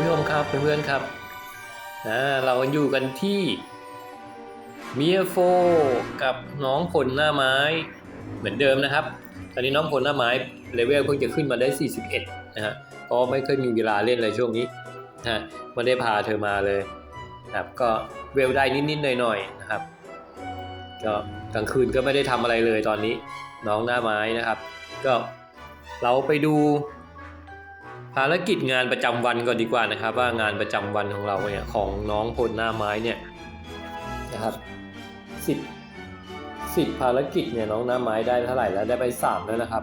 ผู้ชมครับเพื่อนๆครับเราอยู่กันที่เมียโฟกับน้องผลหน้าไม้เหมือนเดิมนะครับ ตอนนี้น้องผลหน้าไม้เลเวลเพิ่งจะขึ้นมาได้ 41 นะฮะเพราะไม่เคอยมีเวลาเล่นเลยช่วงนี้นะฮะไม่ได้พาเธอมาเลยนะครับก็เวลได้นิดๆหน่อยๆนะครับก็กลางคืนก็ไม่ได้ทำอะไรเลยตอนนี้น้องหน้าไม้นะครับ ก็เราไปดู ภารกิจงานประจำวันก่อนดีกว่านะครับ ว่างานประจำวันของเราเนี่ยของน้องพลหน้าไม้เนี่ยนะครับสิบสิบภารกิจเนี่ยน้องหน้าไม้ได้เท่าไหร่แล้วได้ไปสามแล้วนะครับ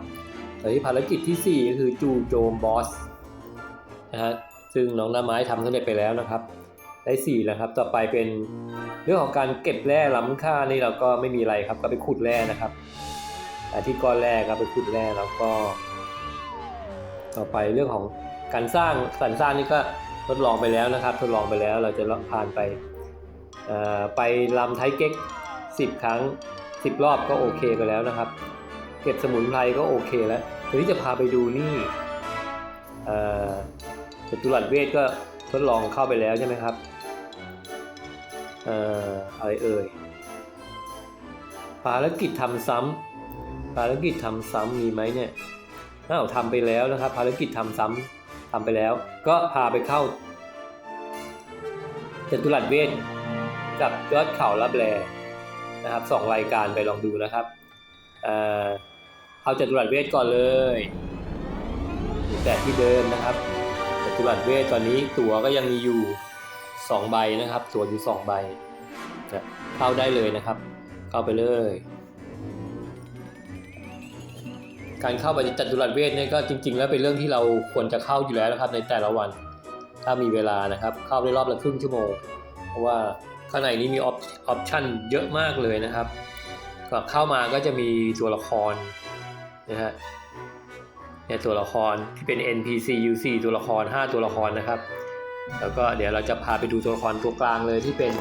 แต่ที่ภารกิจที่สี่ก็คือจูโจมบอสนะฮะซึ่งน้องหน้าไม้ทำสำเร็จไปแล้วนะครับ ได้สี่แล้วครับต่อไปเป็นเรื่องของการเก็บแร่ล้ำค่านี่เราก็ไม่มีอะไรครับก็ไปขุดแร่นะครับแต่ที่ก้อนแร่ก็ไปขุดแร่แล้วก็ ต่อไปเรื่องของการสร้างสรรสร้างนี่ก็ทดลองไปแล้วนะครับ ทดลองไปแล้วเราจะผ่านไปไปลำไทยเก๊ก 10 ครั้ง 10 รอบก็โอเคไปแล้วนะครับ เก็บสมุนไพรก็โอเคแล้วทีนี้จะพาไปดูนี่จตุรัสเวทก็ทดลองเข้าไปแล้วใช่ไหมครับเอ่ออะไรเอ่ยภารกิจทำซ้ำภารกิจทำซ้ำมีไหมเนี่ย อ้าวทำไปแล้วนะครับ ภารกิจทำซ้ำทำไปแล้ว ก็พาไปเข้าจตุรัสเวทกับยอดเขาลับแลนะครับสองรายการไปลองดูนะครับเอ่อเอาจตุรัสเวทก่อนเลยแต่ที่เดิมนะครับจตุรัสเวทตอนนี้ตั๋วก็ยังมีอยู่สองใบนะครับตั๋วอยู่สองใบนะเข้าได้เลยนะครับ เข้าไปเลย การเข้าไปจัตุรัสเวทเนี่ยก็จริง ๆ แล้วเป็นเรื่องที่เราควรจะเข้าอยู่แล้วนะครับในแต่ละวัน ถ้ามีเวลานะครับเข้าได้รอบละครึ่งชั่วโมง เพราะว่าข้างในนี้มีออปชั่นเยอะมากเลยนะครับก็เข้ามาก็จะมีตัวละครนะฮะเนี่ยตัวละครที่เป็น NPC UC ตัวละคร 5 ตัวละครนะครับ แล้วก็เดี๋ยวเราจะพาไปดูตัวละครตัวกลางเลยที่เป็น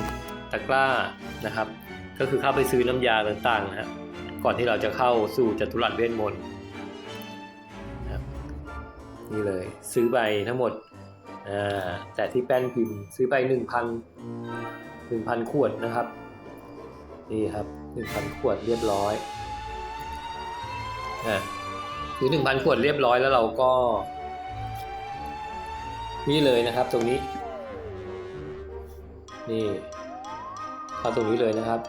ตะกร้านะครับ ก็คือเข้าไปซื้อน้ำยาต่างๆนะฮะก่อนที่เราจะเข้าสู่จัตุรัสเวทมนต์ นี่เลย ซื้อไปทั้งหมดแต่ที่แป้นพิมพ์ซื้อไปหนึ่งพันหนึ่งพันขวดนะครับ นี่ครับหนึ่งพันขวดเรียบร้อยอ่าซื้อหนึ่งพันขวดเรียบร้อยแล้วเราก็ นี่เลยนะครับตรงนี้ นี่เข้าตรงนี้เลยนะครับ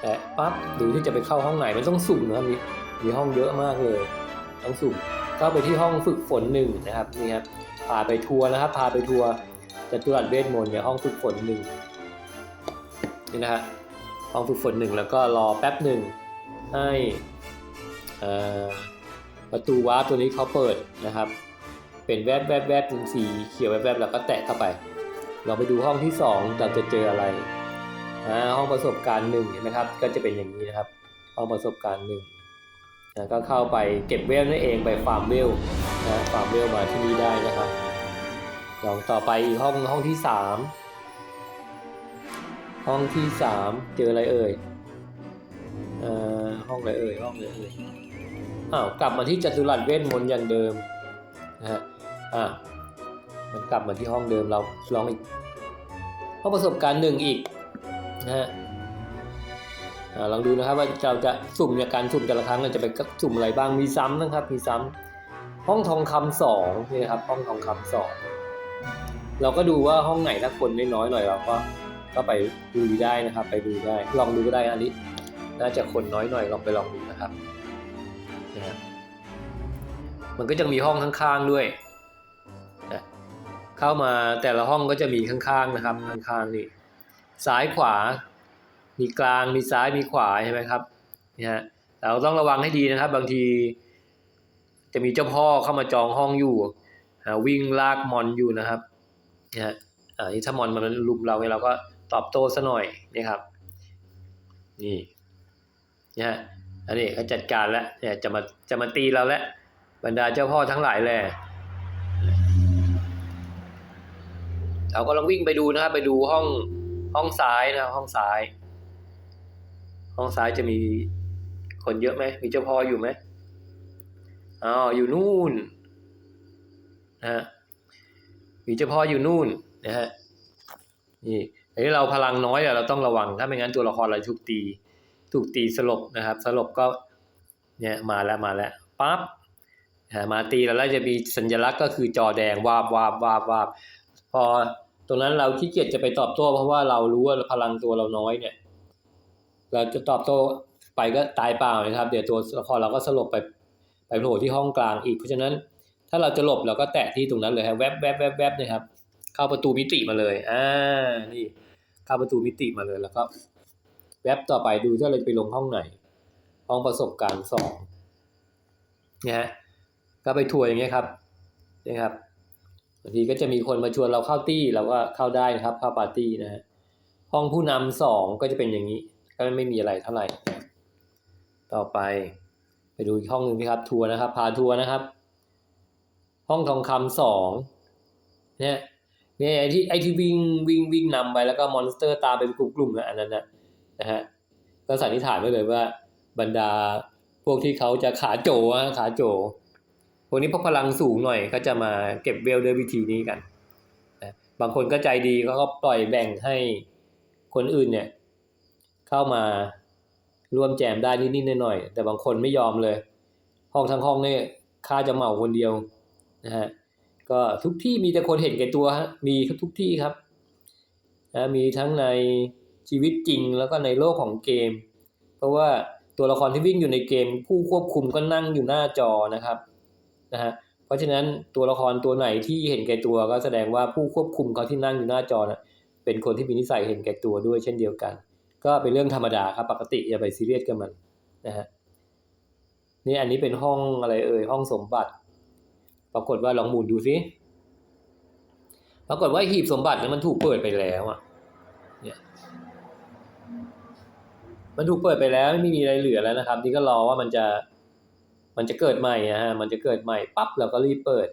แต่ปั๊บดูที่จะไปเข้าห้องไหนมันต้องสุ่มนะครับมีมีห้องเยอะมากเลย ต้องสุ่ม เข้าไปที่ห้องฝึกฝนหนึ่งนะครับนี่ครับพาไปทัวร์นะครับ พาไปทัวร์จัตุรัสเวทมนต์เนี่ยห้องฝึกฝนหนึ่งนี่นะฮะห้องฝึกฝนหนึ่งแล้วก็รอแป๊บหนึ่งให้ประตูวาร์ปตัวนี้เขาเปิดนะครับ เป็นแวบแวบแวบเป็นสีเขียวแวบแวบแล้วก็แตะเข้าไป เราไปดูห้องที่สองเราจะเจออะไรห้องประสบการณ์หนึ่งเห็นไหมครับ ก็จะเป็นอย่างนี้นะครับ ห้องประสบการณ์หนึ่ง นะก็เข้าไปเก็บเวลนั่นเองไปฟาร์มเวลนะฟาร์มเวลมาที่นี่ได้นะครับลองต่อไปอีกห้องห้องที่สามห้องที่สามเจออะไรเอ่ยเอ่อห้องอะไรเอ่ยห้องอะไรเอ่ยอ้าวกลับมาที่จัตุรัสเวทมนต์อย่างเดิมนะฮะอะมันกลับมาที่ห้องเดิมเราลองอีกห้องประสบการณ์หนึ่งอีกนะฮะ ลองดูนะครับว่าเราจะสุ่มในการสุ่มแต่ละครั้งเราจะไปสุ่มอะไรบ้างมีซ้ำนะครับมีซ้ำห้องทองคำสองนี่นะครับห้องทองคำสองเราก็ดูว่าห้องไหนถ้าคนน้อยๆหน่อยเราก็ก็ไปดูได้นะครับ ไปดูได้ลองดูก็ได้อันนี้น่าจะคนน้อยหน่อยลองไปลองดูนะครับนะครับมันก็จะมีห้องข้างๆด้วยนะเข้ามาแต่ละห้องก็จะมีข้างๆนะครับข้างๆนี่ซ้ายขวา มีกลางมีซ้ายมีขวาใช่ไหมครับเนี่ยฮะเราต้องระวังให้ดีนะครับ บางที จะมีเจ้าพ่อเข้ามาจองห้องอยู่วิ่งลากมอนอยู่นะครับนี่ฮะอ่านี่ถ้ามอนมันลุมเราเนี่ยเราก็ตอบโต้ซะหน่อยนี่ครับ นี่นี่ฮะอันนี้เขาจัดการแล้วเนี่ยจะมาจะมาตีเราแล้วบรรดาเจ้าพ่อทั้งหลายแหละเราก็ลองวิ่งไปดูนะครับ ไปดูห้องห้องซ้ายนะห้องซ้าย ห้องซ้ายจะมีคนเยอะไหมมีเจ้าพ่ออยู่ไหมอ๋ออยู่นู่นนะฮะมีเจ้าพ่ออยู่นู่นนะฮะนี่อันนี้เราพลังน้อยอะเราต้องระวัง ถ้าไม่งั้นตัวละครเราถูกตี ถูกตีสลบนะครับ สลบก็เนี่ยมาแล้วมาแล้วปั๊บมาตีแล้วแล้วจะมีสัญลักษณ์ก็คือจอแดงวาบวาบวาบวาบพอตรงนั้นเราขี้เกียจจะไปตอบโต้เพราะว่าเรารู้ว่าพลังตัวเราน้อยเนี่ย เราจะตอบโต้ไปก็ตายเปล่านะครับ เดี๋ยวตัวละครเราก็สลบไปไปโผล่ที่ห้องกลางอีกเพราะฉะนั้น ถ้าเราจะหลบเราก็แตะที่ตรงนั้นเลยครับแวบแวบแวบแวบนะครับ เข้าประตูมิติมาเลยอ่านี่เข้าประตูมิติมาเลยแล้วก็แวบต่อไปดูว่าเราจะไปลงห้องไหน ห้องประสบการณ์สองเนี่ยฮะก็ไปทัวร์อย่างเงี้ยครับนี่ครับบางทีก็จะมีคนมาชวนเราเข้าตี้เราก็เข้าได้นะครับเข้าปาร์ตี้นะฮะห้องผู้นำสองก็จะเป็นอย่างนี้ ก็ไม่มีอะไรเท่าไหร่ ต่อไปไปดูอีกห้องหนึ่งนะครับ ทัวร์นะครับ พาทัวร์นะครับ ห้องทองคำสองเนี่ยเนี่ยไอที่ไอที่วิ่งวิ่งวิ่งนำไปแล้วก็มอนสเตอร์ตามไปเป็นกลุ่มๆนะอันนั้นนะนะฮะก็สันนิษฐานไว้เลยว่า บรรดาพวกที่เขาจะขาโจอะขาโจพวกนี้พกพลังสูงหน่อยก็จะมาเก็บเวลด้วยวิธีนี้กันนะบางคนก็ใจดีก็ปล่อยแบ่งให้คนอื่นเนี่ย เข้ามาร่วมแจมได้นิดๆหน่อยๆแต่บางคนไม่ยอมเลย ห้องทั้งห้องเนี่ยค่าจะเหมาคนเดียวนะฮะก็ทุกที่มีแต่คนเห็นแก่ตัวฮะมีทุกที่ครับนะมีทั้งในชีวิตจริงแล้วก็ในโลกของเกม เพราะว่าตัวละครที่วิ่งอยู่ในเกม ผู้ควบคุมก็นั่งอยู่หน้าจอนะครับนะฮะเพราะฉะนั้นตัวละครตัวไหนที่เห็นแก่ตัวก็แสดงว่าผู้ควบคุมเขาที่นั่งอยู่หน้าจอนะเป็นคนที่มีนิสัยเห็นแก่ตัวด้วยเช่นเดียวกัน ก็เป็นเรื่องธรรมดาครับ ปกติอย่าไปซีเรียสกับมันนะฮะนี่อันนี้เป็นห้องอะไรเอ่ยห้องสมบัติ ปรากฏว่าลองหมุนดูสิปรากฏว่าหีบสมบัติเนี่ยมันถูกเปิดไปแล้วอะเนี่ยมันถูกเปิดไปแล้วไม่มีอะไรเหลือแล้วนะครับ นี่ก็รอว่ามันจะมันจะเกิดใหม่นะฮะมันจะเกิดใหม่ปั๊บเราก็รีบเปิด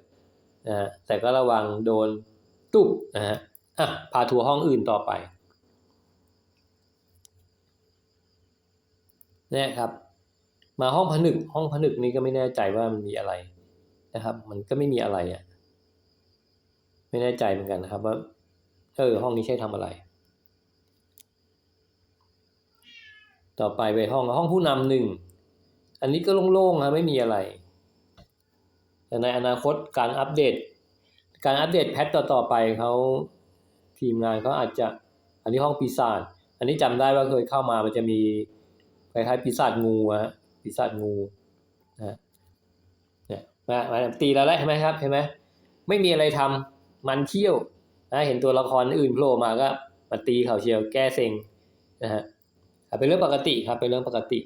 นะแต่ก็ระวังโดนตุ๊บนะฮะอะพาทัวร์ห้องอื่นต่อไป เนี่ยครับ มาห้องผนึก ห้องผนึกนี้ก็ไม่แน่ใจว่ามันมีอะไรนะครับ มันก็ไม่มีอะไรอะ ไม่แน่ใจเหมือนกันนะครับ ว่าเออห้องนี้ใช้ทำอะไร ต่อไปไปห้องห้องผู้นำหนึ่งอันนี้ก็โล่งๆนะไม่มีอะไร แต่ในอนาคตการอัปเดต การอัปเดตแพทต่อๆไปเขาทีมงานเขาอาจจะอันนี้ห้องปีศาจอันนี้จำได้ว่าเคยเข้ามามันจะมี คล้ายๆปีศาจงูอะปีศาจงูนะเนี่ยมามาตีเราแล้วเห็นไหมครับเห็นไหมไม่มีอะไรทำมันเที่ยวนะเห็นตัวละครอื่นโผล่มาก็มาตีเขาเชียวแก้เซ็งนะฮะเป็นเรื่องปกติครับเป็นเรื่องปกติ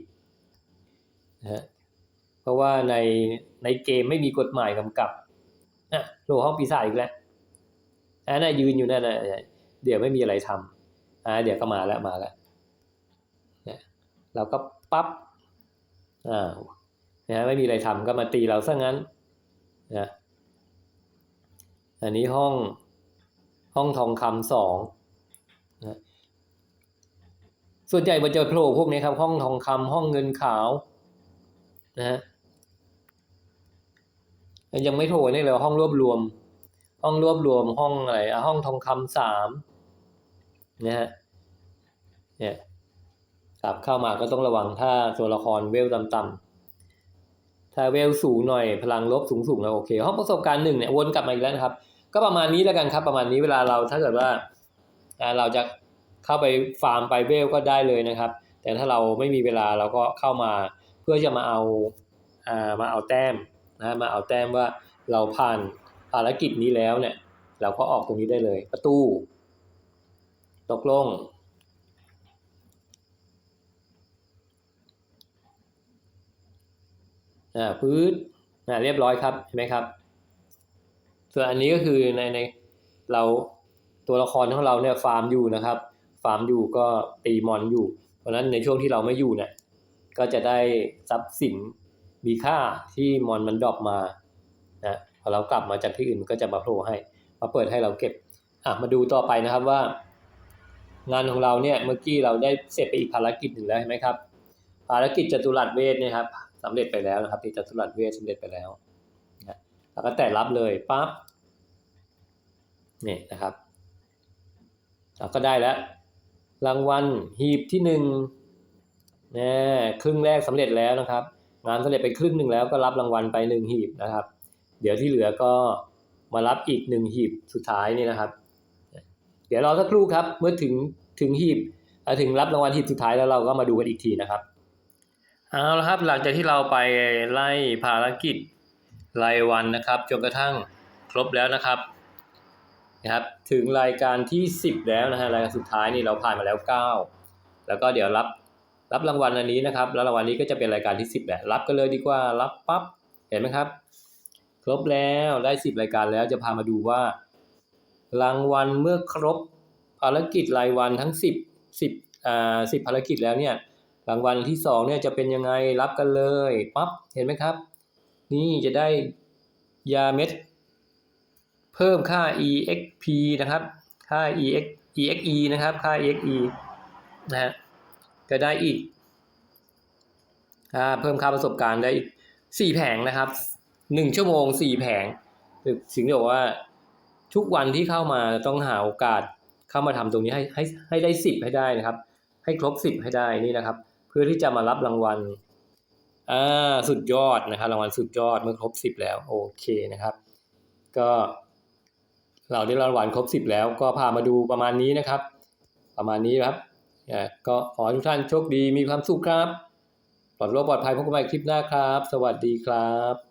นะฮะเพราะว่าในในเกมไม่มีกฎหมายกำกับอะโหลห้องปีศาจอีกแล้วอ่าน่ายืนอยู่นั่นนะเดี๋ยวไม่มีอะไรทำอ่าเดี๋ยวก็มาแล้วมาแล้ว เราก็ปั๊บอ่านะไม่มีอะไรทำก็มาตีเราซะงั้นนะอันนี้ห้องห้องทองคำสองนะส่วนใหญ่มันจะโผล่พวกนี้ครับ ห้องทองคำห้องเงินขาวนะฮะยังไม่โผล่นี่เลยห้องรวบรวม ห้องรวบรวมห้องอะไรห้องทองคำสามนะฮะเนี่ย ครับเข้ามาก็ต้องระวังถ้าตัวละครเวลต่ำๆถ้าเวลสูงหน่อยพลังลบสูงๆแล้วโอเคห้องประสบการณ์หนึ่งเนี่ยวนกลับมาอีกแล้วนะครับ ก็ประมาณนี้แล้วกันครับ ประมาณนี้เวลาเราถ้าเกิดว่าอ่าเราจะเข้าไปฟาร์มไปเวลก็ได้เลยนะครับ แต่ถ้าเราไม่มีเวลาเราก็เข้ามาเพื่อจะมาเอาอ่ามาเอาแต้มนะมาเอาแต้มว่าเราผ่านภารกิจนี้แล้วเนี่ย เราก็ออกตรงนี้ได้เลย ประตู ตกลง อ่าพื้นอ่าเรียบร้อยครับเห็นไหมครับ ส่วนอันนี้ก็คือในในเราตัวละครของเราเนี่ยฟาร์มอยู่นะครับ ฟาร์มอยู่ก็ตีมอนอยู่ เพราะฉะนั้นในช่วงที่เราไม่อยู่เนี่ยก็จะได้ทรัพย์สินมีค่าที่มอนมันดรอปมานะพอเรากลับมาจากที่อื่นมันก็จะมาโผล่ให้มาเปิดให้เราเก็บอะมาดูต่อไปนะครับว่า งานของเราเนี่ยเมื่อกี้เราได้เสร็จไปอีกภารกิจหนึ่งแล้วเห็นไหมครับ ภารกิจจตุรัสเวทเนี่ยครับ สำเร็จไปแล้วนะครับ ที่จตุรัสเวทสำเร็จไปแล้วนะแล้วก็แต่รับเลยปั๊บเนี่ยนะครับเราก็ได้แล้ว รางวัลหีบที่หนึ่งน่ครึ่งแรกสำเร็จแล้วนะครับ งานสำเร็จไปครึ่งหนึ่งแล้วก็รับรางวัลไปหนึ่งหีบนะครับ เดี๋ยวที่เหลือก็มารับอีกหนึ่งหีบสุดท้ายนี่นะครับ เดี๋ยวรอสักครู่ครับ เมื่อถึงถึงหีบถึงรับรางวัลหีบสุดท้ายแล้วเราก็มาดูกันอีกทีนะครับ เอาละครับหลังจากที่เราไปไล่ภารกิจรายวันนะครับจนกระทั่งครบแล้วนะครับนะครับ ถึงรายการที่ 10 แล้วนะฮะรายการสุดท้ายนี่เราผ่านมาแล้ว 9 แล้วก็เดี๋ยวรับรับรางวัลอันนี้นะครับแล้วรางวัลนี้ก็จะเป็นรายการที่ 10แหละรับกันเลยดีกว่ารับปั๊บเห็นไหมครับ ครบแล้วได้ 10 รายการแล้วจะพามาดูว่า รางวัลเมื่อครบภารกิจรายวันทั้ง 10 10อ่า10 ภารกิจแล้วเนี่ย รางวัลที่สองเนี่ยจะเป็นยังไงรับกันเลยปั๊บเห็นไหมครับ นี่จะได้ยาเม็ด เพิ่มค่า exp นะครับ ค่า ex exe นะครับ ค่า exe นะฮะก็ได้อีกเพิ่มค่าประสบการณ์ได้อีกสี่แผงนะครับหนึ่งชั่วโมงสี่แผงคือสิ่งที่บอกว่าทุกวันที่เข้ามาต้องหาโอกาสเข้ามาทำตรงนี้ให้ให้ให้ได้สิบให้ได้นะครับ ให้ครบสิบให้ได้นี่นะครับ พื่อที่จะมารับรางวัลอ่าสุดยอดนะครับ รางวัลสุดยอดเมื่อครบสิบแล้วโอเคนะครับ ก็เราได้รางวัลครบสิบแล้ว ก็พามาดูประมาณนี้นะครับ ประมาณนี้ครับอ่าก็ขอทุกท่านโชคดีมีความสุขครับปลอดโรคปลอดภัยพบกันใหม่คลิปหน้าครับ สวัสดีครับ